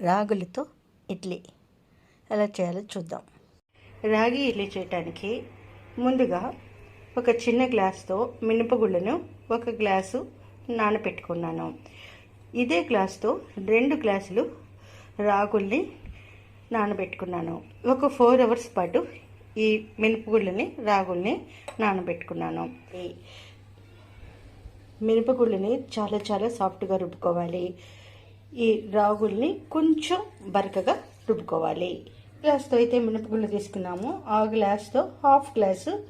రాగులతో ఇడ్లీ. ఎలా చేయాలో చూద్దాం. రాగి ఇడ్లీ చేయటానికి ముందుగా ఒక చిన్న గ్లాస్తో మినపగుళ్ళను ఒక గ్లాసు నానబెట్టుకున్నాను ఇదే గ్లాస్తో రెండు గ్లాసులు రాగుల్ని నానబెట్టుకున్నాను. ఒక ఫోర్ అవర్స్ పాటు ఈ మినపగుళ్ళని రాగుల్ని నానబెట్టుకున్నాను. మినపగుళ్ళని చాలా చాలా సాఫ్ట్గా రుబ్బుకోవాలి. ఈ రాగుల్ని కొంచెం బరకగా రుబ్బుకోవాలి. గ్లాస్తో అయితే మినపగుళ్ళు తీసుకున్నాము. ఆ గ్లాస్తో హాఫ్ గ్లాసు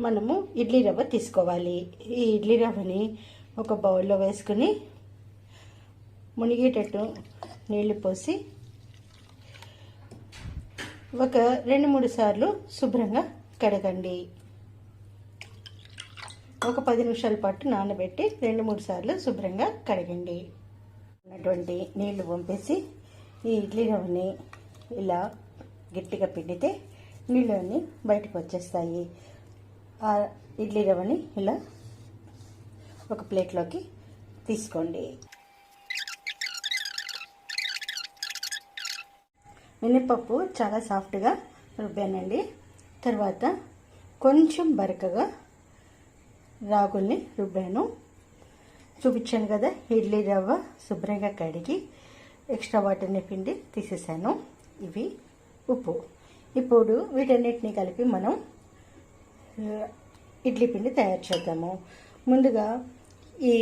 మనము ఇడ్లీ రవ్వ తీసుకోవాలి. ఈ ఇడ్లీ రవ్వని ఒక బౌల్లో వేసుకుని మునిగేటట్టు నీళ్ళు పోసి ఒక రెండు మూడు సార్లు శుభ్రంగా కడగండి. ఒక పది నిమిషాల పాటు నానబెట్టి రెండు మూడు సార్లు శుభ్రంగా కడగండి. ఉన్నటువంటి నీళ్ళు పంపేసి ఈ ఇడ్లీ రవ్వని ఇలా గట్టిగా పిండితే నీళ్ళన్నీ బయటకు వచ్చేస్తాయి. ఆ ఇడ్లీ రవ్వని ఇలా ఒక ప్లేట్లోకి తీసుకోండి. మినపప్పు చాలా సాఫ్ట్గా రుబ్బానండి. తర్వాత కొంచెం బరకగా రాగుల్ని రుబ్బాను. చూపించాను కదా ఇడ్లీ రవ్వ శుభ్రంగా కడిగి ఎక్స్ట్రా వాటర్ని పిండి తీసేసాను. ఇవి ఉప్పు. ఇప్పుడు వీటన్నిటిని కలిపి మనం ఇడ్లీ పిండి తయారు చేద్దాము. ముందుగా ఈ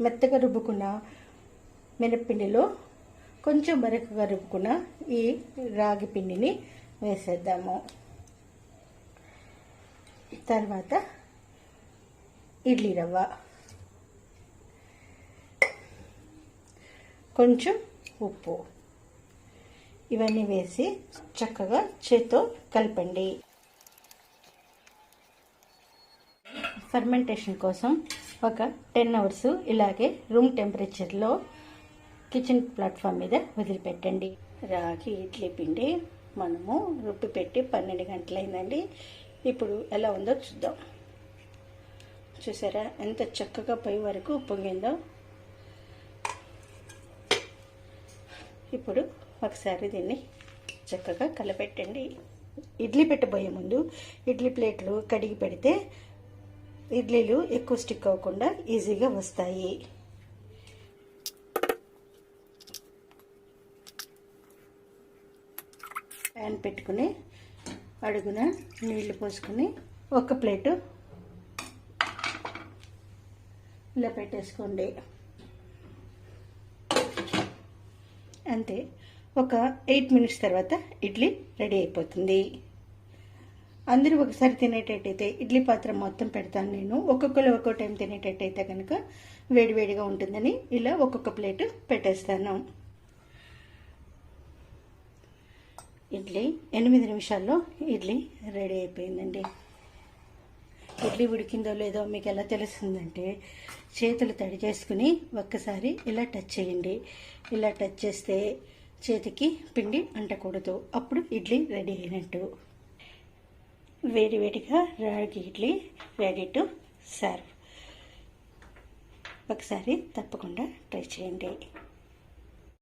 మెత్తగా రుబ్బుకున్న మినప్పిండిలో కొంచెం బరకగా రుబ్బుకున్న ఈ రాగి పిండిని వేసేద్దాము. తర్వాత ఇడ్లీ రవ్వ. కొంచెం ఉప్పు. ఇవన్నీ వేసి చక్కగా చేత్తో కలపండి. ఫర్మెంటేషన్ కోసం ఒక టెన్ అవర్స్ ఇలాగే రూమ్ టెంపరేచర్లో కిచెన్ ప్లాట్ఫామ్ మీద వదిలిపెట్టండి. రాగి ఇడ్లీ పిండి మనము రుబ్బి పెట్టి పన్నెండు గంటలైందండి. ఇప్పుడు ఎలా ఉందో చూద్దాం. చూసారా? ఎంత చక్కగా పై వరకు పొంగిందో ఇప్పుడు ఒకసారి దీన్ని చక్కగా కలపెట్టండి. ఇడ్లీ పెట్టబోయే ముందు ఇడ్లీ ప్లేట్లు కడిగి పెడితే ఇడ్లీలు ఎక్కువ స్టిక్ అవ్వకుండా ఈజీగా వస్తాయి. ప్యాన్ పెట్టుకుని అడుగున నీళ్ళు పోసుకుని ఒక ప్లేటు ఇలా పెట్టేసుకోండి. అంతే. ఒక ఎయిట్ మినిట్స్ తర్వాత ఇడ్లీ రెడీ అయిపోతుంది. అందరూ ఒకసారి తినేటట్టయితే ఇడ్లీ పాత్ర మొత్తం పెడతాను నేను. ఒక్కొక్కరు ఒక్కో టైం తినేటట్టయితే కనుక వేడివేడిగా ఉంటుందని ఇలా ఒక్కొక్క ప్లేటు పెట్టేస్తాను. ఇడ్లీ ఎనిమిది నిమిషాల్లో ఇడ్లీ రెడీ అయిపోయిందండి. ఇడ్లీ ఉడికిందో లేదో మీకు ఎలా తెలుస్తుందంటే చేతులు తడి చేసుకుని ఒక్కసారి ఇలా టచ్ చేయండి. ఇలా టచ్ చేస్తే చేతికి పిండి అంటకూడదు. అప్పుడు ఇడ్లీ రెడీ అయినట్టు. వేడి వేడిగా రాగి ఇడ్లీ రెడీ టు సర్వ్. ఒకసారి తప్పకుండా ట్రై చేయండి.